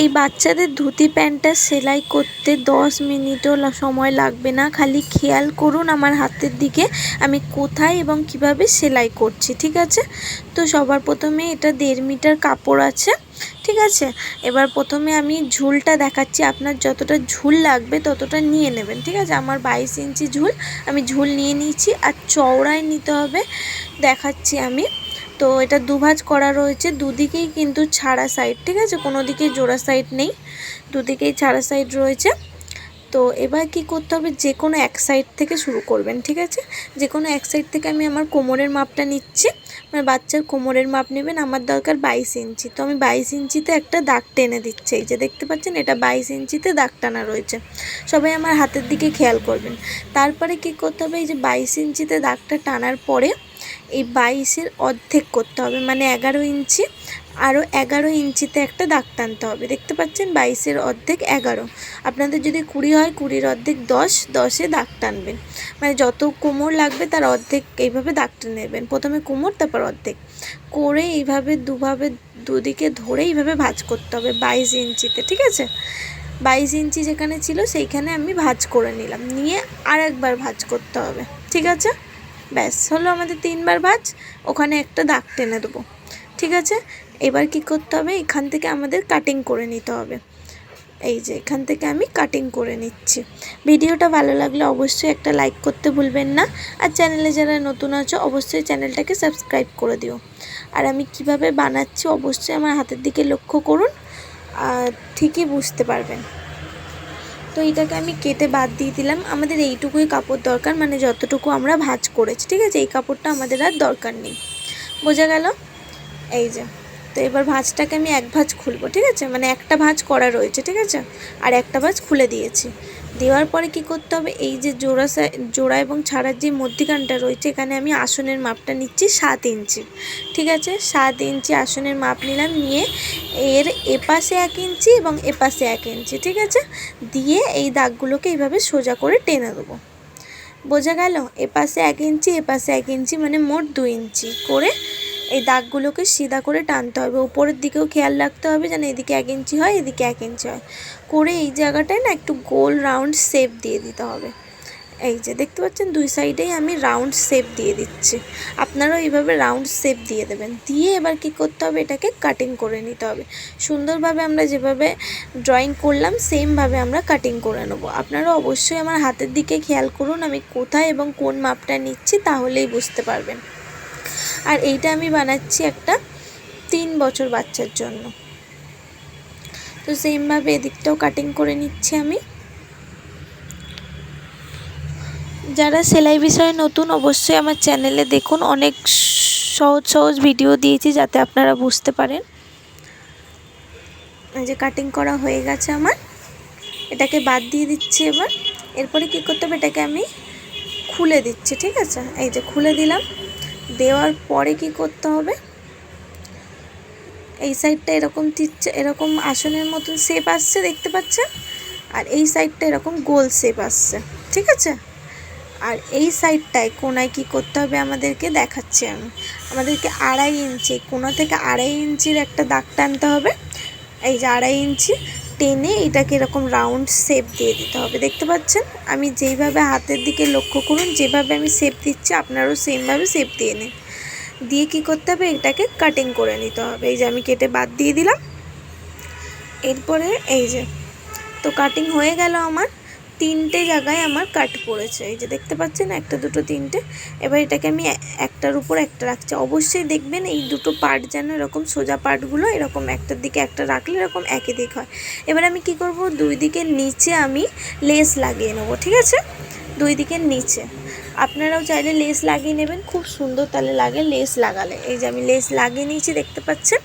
এই বাচ্চাদের ধুতি প্যান্টটা সেলাই করতে দশ মিনিটও সময় লাগবে না। খালি খেয়াল করুন আমার হাতের দিকে আমি কোথায় এবং কীভাবে সেলাই করছি, ঠিক আছে? তো সবার প্রথমে এটা দেড় মিটার কাপড় আছে, ঠিক আছে? এবার প্রথমে আমি ঝুলটা দেখাচ্ছি। আপনার যতটা ঝুল লাগবে ততটা নিয়ে নেবেন, ঠিক আছে? আমার বাইশ ইঞ্চি ঝুল, আমি ঝুল নিয়ে নিয়েছি আর চওড়ায় নিতে হবে। দেখাচ্ছি আমি। তো এটা দুভাজ করা রয়েছে। দুদিকেই কিন্তু ছাড়া সাইড ঠিক আছে? কোনো দিকেই জোড়া সাইড নেই। দুদিকেই ছাড়া সাইড রয়েছে। তো এবার কি করতে হবে? যে কোনো এক সাইড থেকে শুরু করবেন, ঠিক আছে? যে কোনো এক সাইড থেকে আমি আমার কোমরের মাপটা নিচ্ছি। মানে বাচ্চার কোমরের মাপ নেবেন। আমার দরকার বাইশ ইঞ্চি। তো আমি বাইশ ইঞ্চিতে একটা দাগ টেনে দিচ্ছি। এই যে দেখতে পাচ্ছেন, এটা বাইশ ইঞ্চিতে দাগ টানা রয়েছে। সবাই আমার হাতের দিকে খেয়াল করবেন। তারপরে কি করতে হবে? এই যে বাইশ ইঞ্চিতে দাগটা টানার পরে এই বাইশের অর্ধেক করতে হবে মানে এগারো ইঞ্চি আরও এগারো ইঞ্চিতে একটা দাগ টানতে হবে। দেখতে পাচ্ছেন বাইশের অর্ধেক এগারো। আপনাদের যদি কুড়ি হয়, কুড়ির অর্ধেক দশ, দশে দাগ টানবেন। মানে যত কোমর লাগবে তার অর্ধেক এইভাবে দাগ টেনে নেবেন। প্রথমে কোমর, তারপর অর্ধেক। করে এইভাবে দুভাবে, দুদিকে ধরে এইভাবে ভাঁজ করতে হবে বাইশ ইঞ্চিতে, ঠিক আছে? বাইশ ইঞ্চি যেখানে ছিল সেইখানে আমি ভাঁজ করে নিলাম। নিয়ে আর একবার ভাঁজ করতে হবে, ঠিক আছে? ব্যাস, হলো আমাদের তিনবার ভাঁজ, ওখানে একটা দাগ টেনে দেবো। ঠিক আছে? এবার কি করতে হবে? এখান থেকে আমাদের কাটিং করে নিতে হবে। এই যে, এখান থেকে আমি কাটিং করে নিচ্ছি। ভিডিওটা ভালো লাগলে অবশ্যই একটা লাইক করতে ভুলবেন না। আর চ্যানেলে যারা নতুন আছো, অবশ্যই চ্যানেলটাকে সাবস্ক্রাইব করে দিও। আর আমি কীভাবে বানাচ্ছি, অবশ্যই আমার হাতের দিকে লক্ষ্য করুন। আর ঠিকই বুঝতে পারবেন। তো এটাকে আমি কেটে বাদ দিয়ে দিলাম। আমাদের এইটুকুই কাপড় দরকার মানে যতটুকু আমরা ভাজ করেছি, ঠিক আছে? এই কাপড়টা আমাদের আর দরকার নেই। বোঝা গেল? এই যে, তো এবার ভাঁজটাকে আমি এক ভাঁজ খুলবো, ঠিক আছে? মানে একটা ভাঁজ করা রয়েছে, ঠিক আছে? আর একটা ভাঁজ খুলে দিয়েছি। দেওয়ার পরে কি করতে হবে? এই যে জোড়া জোড়া এবং ছাড়ার যে মধ্যিখানটা রয়েছে, এখানে আমি আসনের মাপটা নিচ্ছি সাত ইঞ্চি। ঠিক আছে? সাত ইঞ্চি আসনের মাপ নিলাম, নিয়ে এর এপাশে এক ইঞ্চি এবং এপাশে এক ইঞ্চি, ঠিক আছে? দিয়ে এই দাগগুলোকে এইভাবে সোজা করে টেনে দেবো। বোঝা গেল? এপাশে এক ইঞ্চি, এপাশে এক ইঞ্চি মানে মোট দু ইঞ্চি করে এই দাগগুলোকে সিধা করে টানতে হবে। উপরের দিকেও খেয়াল রাখতে হবে যেন এদিকে এক ইঞ্চি হয়, এদিকে এক ইঞ্চি হয়। করে এই জায়গাটায় না একটু গোল রাউন্ড শেপ দিয়ে দিতে হবে। এই যে দেখতে পাচ্ছেন দুই সাইডেই আমি রাউন্ড শেপ দিয়ে দিচ্ছি। আপনারাও এইভাবে রাউন্ড শেপ দিয়ে দেবেন। দিয়ে এবার কি করতে হবে? এটাকে কাটিং করে নিতে হবে। সুন্দরভাবে আমরা যেভাবে ড্রয়িং করলাম, সেমভাবে আমরা কাটিং করে নেব। আপনারা অবশ্যই আমার হাতের দিকে খেয়াল করুন, আমি কোথায় এবং কোন মাপটা নিচ্ছি, তাহলেই বুঝতে পারবেন। আর এইটা আমি বানাচ্ছি একটা তিন বছর বাচ্চার জন্য। তো সেমভাবে এদিকটাও কাটিং করে নিচ্ছি আমি। যারা সেলাই বিষয়ে নতুন অবশ্যই আমার চ্যানেলে দেখুন। অনেক সহজ সহজ ভিডিও দিয়েছি যাতে আপনারা বুঝতে পারেন। যে কাটিং করা হয়ে গেছে আমার। এটাকে বাদ দিয়ে দিচ্ছি এবার। এরপরে কী করতে হবে? এটাকে আমি খুলে দিচ্ছি, ঠিক আছে? এই যে খুলে দিলাম। দেওয়ার পরে কি করতে হবে? এই সাইডটা এরকম তিচ্ছে এরকম আসনের মতন শেপ আসছে, দেখতে পাচ্ছেন? আর এই সাইডটা এরকম গোল শেপ আসছে, ঠিক আছে? আর এই সাইডটায় কোনায় কি করতে হবে আমাদেরকে দেখাচ্ছি আমি। আমাদেরকে আড়াই ইঞ্চি, কোনা থেকে আড়াই ইঞ্চির একটা দাগ টানতে হবে। এই যে আড়াই ইঞ্চি টেনে এটাকে এরকম রাউন্ড শেপ দিয়ে দিতে হবে। দেখতে পাচ্ছেন? আমি যেইভাবে হাতের দিকে লক্ষ্য করুন, যেভাবে আমি শেপ দিচ্ছি, আপনারও সেমভাবে শেপ দিয়ে নিন। দিয়ে কি করতে হবে? এটাকে কাটিং করে নিতে হবে। এই যে আমি কেটে বাদ দিয়ে দিলাম। এরপরে এই যে, তো কাটিং হয়ে গেল আমার। তিনটে জায়গায় আমার কাট পড়েছে। এই যে দেখতে পাচ্ছেন, একটা, দুটো, তিনটে। এবার এটাকে আমি একটার উপর একটা রাখছি। অবশ্যই দেখবেন এই দুটো পার্ট যেন এরকম সোজা পার্টগুলো এরকম একটার দিকে একটা রাখলে এরকম একই দিক হয়। এবার আমি কি করব? দুই দিকের নিচে আমি লেস লাগিয়ে নেব, ঠিক আছে? দুই দিকের নিচে। আপনারাও চাইলে লেস লাগিয়ে নেবেন, খুব সুন্দর তাহলে লাগে লেস লাগালে। এই যে আমি লেস লাগিয়ে নিয়েছি, দেখতে পাচ্ছেন?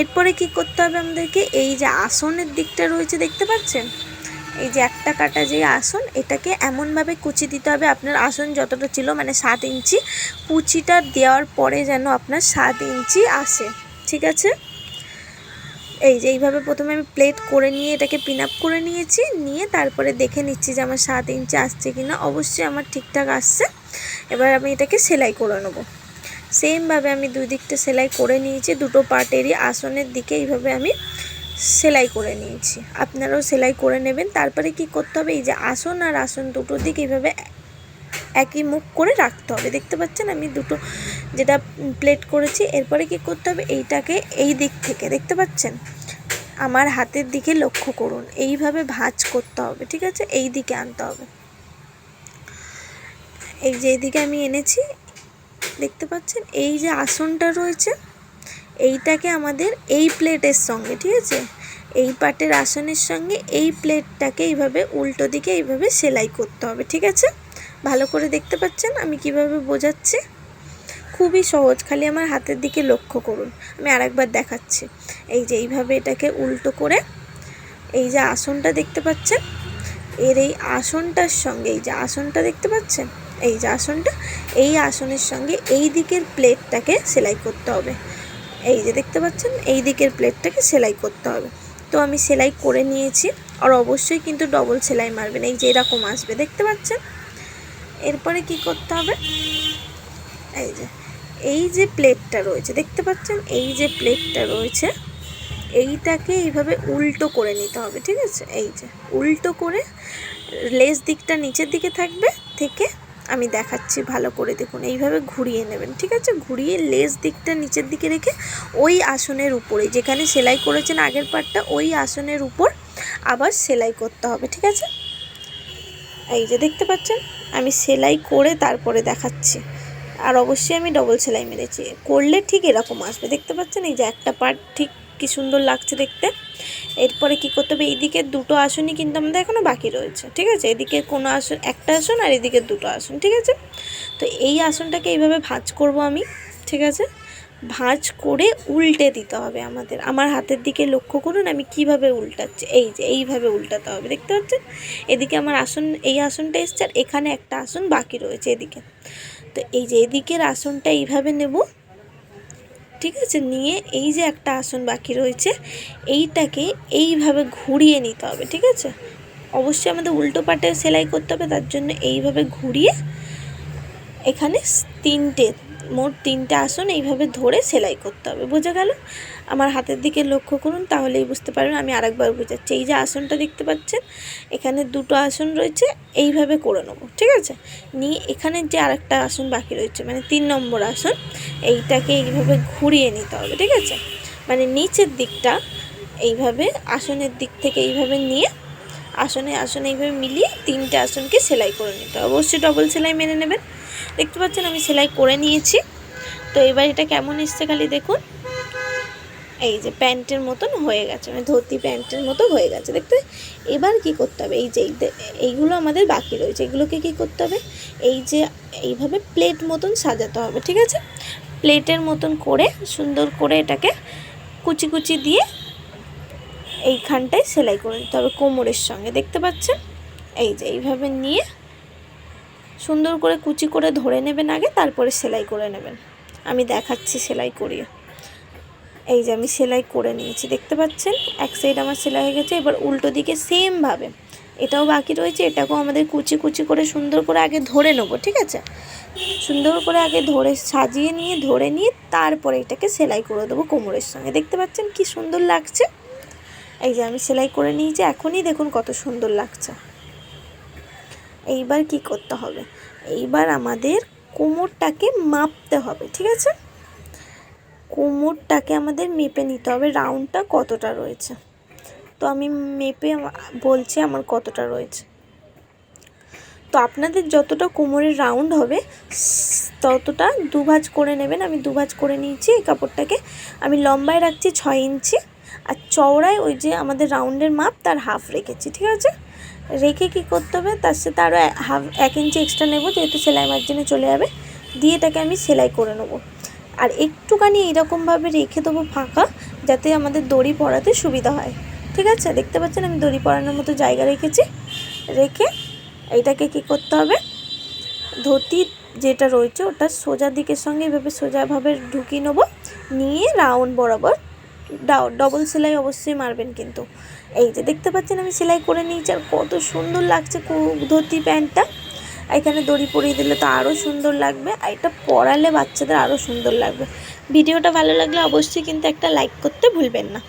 এরপরে কি করতে হবে আমাদেরকে? এই যে আসনের দিকটা রয়েছে, দেখতে পাচ্ছেন? এই যে একটা কাটা যে আসন, এটাকে এমনভাবে কুচি দিতে হবে। আপনার আসন যতটা ছিল মানে সাত ইঞ্চি, কুচিটা দেওয়ার পরে যেন আপনার সাত ইঞ্চি আসে। ঠিক আছে? এই যে এইভাবে প্রথমে আমি প্লেট করে নিয়ে এটাকে পিন আপ করে নিয়েছি। নিয়ে তারপরে দেখে নিচ্ছি যে আমার সাত ইঞ্চি আসছে কি না অবশ্যই আমার ঠিকঠাক আসছে। এবার আমি এটাকে সেলাই করে নেব। সেমভাবে আমি দুই দিকটা সেলাই করে নিয়েছি। দুটো পার্টেরই আসনের দিকে এইভাবে আমি সেলাই করে নিয়েছি। আপনারাও সেলাই করে নেবেন। তারপরে কি করতে হবে? এই যে আসন আর আসন দুটো দিক এইভাবে একই মুখ করে রাখতে হবে। দেখতে পাচ্ছেন আমি দুটো যেটা প্লেট করেছি। এরপরে কি করতে হবে? এইটাকে এই দিক থেকে, দেখতে পাচ্ছেন? আমার হাতের দিকে লক্ষ্য করুন। এইভাবে ভাঁজ করতে হবে, ঠিক আছে? এই দিকে আনতে হবে। এই যে এইদিকে আমি এনেছি, দেখতে পাচ্ছেন? এই যে আসনটা রয়েছে এইটাকে আমাদের এই প্লেটের সঙ্গে, ঠিক আছে? এই পাটের আসনের সঙ্গে এই প্লেটটাকে এইভাবে উল্টো দিকে এইভাবে সেলাই করতে হবে, ঠিক আছে? ভালো করে দেখতে পাচ্ছেন? আমি কীভাবে বোঝাচ্ছি? খুবই সহজ, খালি আমার হাতের দিকে লক্ষ্য করুন। আমি আরেকবার দেখাচ্ছি। এই যে এইভাবে এটাকে উল্টো করে এই যে আসনটা দেখতে পাচ্ছেন? এর এই আসনটার সঙ্গে, এই যে আসনটা দেখতে পাচ্ছেন? এই যে আসনটা, এই আসনের সঙ্গে এই দিকের প্লেটটাকে সেলাই করতে হবে। এই যে দেখতে পাচ্ছেন, এই দিকের প্লেটটাকে সেলাই করতে হবে। তো আমি সেলাই করে নিয়েছি, আর অবশ্যই কিন্তু ডবল সেলাই মারবেন, এই যে এরকম আসবে, দেখতে পাচ্ছেন? এরপরে কি করতে হবে? এই যে এই যে প্লেটটা রয়েছে, দেখতে পাচ্ছেন? এই যে প্লেটটা রয়েছে, এইটাকে এইভাবে উল্টো করে নিতে হবে, ঠিক আছে? এই যে, উল্টো করে লেস দিকটা নিচের দিকে থাকবে, থেকে আমি দেখাচ্ছি, ভালো করে দেখুন। এইভাবে ঘুরিয়ে নেবেন, ঠিক আছে? ঘুরিয়ে লেস দিকটা নিচের দিকে রেখে ওই আসনের উপরে, যেখানে সেলাই করেছেন আগের পার্টটা ওই আসনের উপর আবার সেলাই করতে হবে, ঠিক আছে? এই যে দেখতে পাচ্ছেন? আমি সেলাই করে তারপরে দেখাচ্ছি। আর অবশ্যই আমি ডবল সেলাই মেরেছি। করলে ঠিক এরকম আসবে। দেখতে পাচ্ছেন? এই যে একটা পার্ট ঠিক কি সুন্দর লাগছে দেখতে। এরপরে কি করতে হবে? এইদিকে দুটো আসনই কিন্তু আমাদের এখনও বাকি রয়েছে, ঠিক আছে? এদিকে কোনো আসন, একটা আসন আর এদিকে দুটো আসন, ঠিক আছে? তো এই আসনটাকে এইভাবে ভাঁজ করব আমি, ঠিক আছে? ভাঁজ করে উল্টে দিতে হবে আমাদের। আমার হাতের দিকে লক্ষ্য করুন, আমি কীভাবে উল্টাচ্ছি? এই যে, এইভাবে উল্টাতে হবে, দেখতে পাচ্ছেন? এদিকে আমার আসন, এই আসনটা এসছে আর এখানে একটা আসন বাকি রয়েছে এদিকে। তো এই যে, এদিকের আসনটা এইভাবে নেব ঠিক আছে? নিয়ে এই যে একটা আসন বাকি রয়েছে, এইটাকে এইভাবে ঘুরিয়ে নিতে হবে, ঠিক আছে? অবশ্যই আমাদের উল্টো পাটে সেলাই করতে হবে, তার জন্য এইভাবে ঘুরিয়ে এখানে তিনটে, মোট তিনটে আসন এইভাবে ধরে সেলাই করতে হবে, বোঝা গেল? আমার হাতের দিকে লক্ষ্য করুন, তাহলেই বুঝতে পারবেন। আমি আরেকবার বোঝাচ্ছি। এই যে আসনটা দেখতে পাচ্ছেন, এখানে দুটো আসন রয়েছে, এইভাবে করে নেব, ঠিক আছে? নিয়ে এখানে যে আরেকটা আসন বাকি রয়েছে মানে তিন নম্বর আসন, এইটাকে এইভাবে ঘুরিয়ে নিতে হবে, ঠিক আছে? মানে নিচের দিকটা এইভাবে, আসনের দিক থেকে এইভাবে নিয়ে, আসনে আসনে এইভাবে মিলিয়ে তিনটে আসনকে সেলাই করে নিতে হবে। অবশ্যই ডবল সেলাই মেনে নেবেন। দেখতে পাচ্ছেন, আমি সেলাই করে নিয়েছি। তো এবার এটা কেমন এসছে খালি দেখুন। এই যে প্যান্টের মতন হয়ে গেছে মানে ধুতি প্যান্টের মতো হয়ে গেছে। দেখতে এবার কি করতে হবে? এই যে এইগুলো আমাদের বাকি রয়েছে। এগুলোকে কি করতে হবে? এই যে এইভাবে প্লেট মতন সাজাতে হবে, ঠিক আছে? প্লেটের মতন করে, সুন্দর করে এটাকে কুচি কুচি দিয়ে এইখানটায় সেলাই করে নিতে হবে কোমরের সঙ্গে। দেখতে পাচ্ছেন? এই যে এইভাবে নিয়ে সুন্দর করে কুচি করে ধরে নেবেন আগে, তারপরে সেলাই করে নেবেন। আমি দেখাচ্ছি সেলাই করিয়ে। এই যে আমি সেলাই করে নিয়েছি, দেখতে পাচ্ছেন? এক সাইড আমার সেলাই হয়ে গেছে, এবার উল্টো দিকে সেমভাবে এটাও বাকি রয়েছে, এটাকেও আমাদের কুচি কুচি করে সুন্দর করে আগে ধরে নেব, ঠিক আছে? সুন্দর করে আগে ধরে, সাজিয়ে নিয়ে, ধরে নিয়ে তারপরে এটাকে সেলাই করে দেবো কোমরের সঙ্গে। দেখতে পাচ্ছেন কি সুন্দর লাগছে? এই যে আমি সেলাই করে নিয়েছি, এখনই দেখুন কত সুন্দর লাগছে। এইবার কি করতে হবে? এইবার আমাদের কোমরটাকে মাপতে হবে, ঠিক আছে? কোমরটাকে আমাদের মেপে নিতে হবে। রাউন্ডটা কতটা রয়েছে? তো আমি মেপে বলছি আমার কতটা রয়েছে। তো আপনাদের যতটা কোমরের রাউন্ড হবে, ততটা দুভাজ করে নেবেন। আমি দুভাজ করে নিয়েছি এই কাপড়টাকে। আমি লম্বায় রাখছি ছয় ইঞ্চি আর চওড়ায় ওই যে আমাদের রাউন্ডের মাপ, তার হাফ রেখেছি, ঠিক আছে? রেখে কি করতে হবে? তার সাথে আরও হাফ, এক ইঞ্চি এক্সট্রা নেব, যেহেতু সেলাই মার্জিনে চলে যাবে। দিয়ে এটাকে আমি সেলাই করে নেব। আর একটুখানি এইরকমভাবে রেখে দেবো ফাঁকা, যাতে আমাদের দড়ি পরাতে সুবিধা হয়। ঠিক আছে? দেখতে পাচ্ছেন আমি দড়ি পরানোর মতো জায়গা রেখেছি। রেখে এইটাকে কি করতে হবে? ধুতি যেটা রয়েছে ওটা সোজা দিকের সঙ্গে এভাবে সোজাভাবে ঢুকিয়ে নেব। নিয়ে রাউন্ড বরাবর ডবল সেলাই অবশ্যই মারবেন কিন্তু। এই যে দেখতে পাচ্ছেন আমি সেলাই করে নিয়েছি আর কত সুন্দর লাগছে ধুতি, প্যান্টটা। এখানে দড়ি পরিয়ে দিলে তো আরও সুন্দর লাগবে, আর এটা পরালে বাচ্চাদের আরও সুন্দর লাগবে। ভিডিওটা ভালো লাগলে অবশ্যই কিন্তু একটা লাইক করতে ভুলবেন না।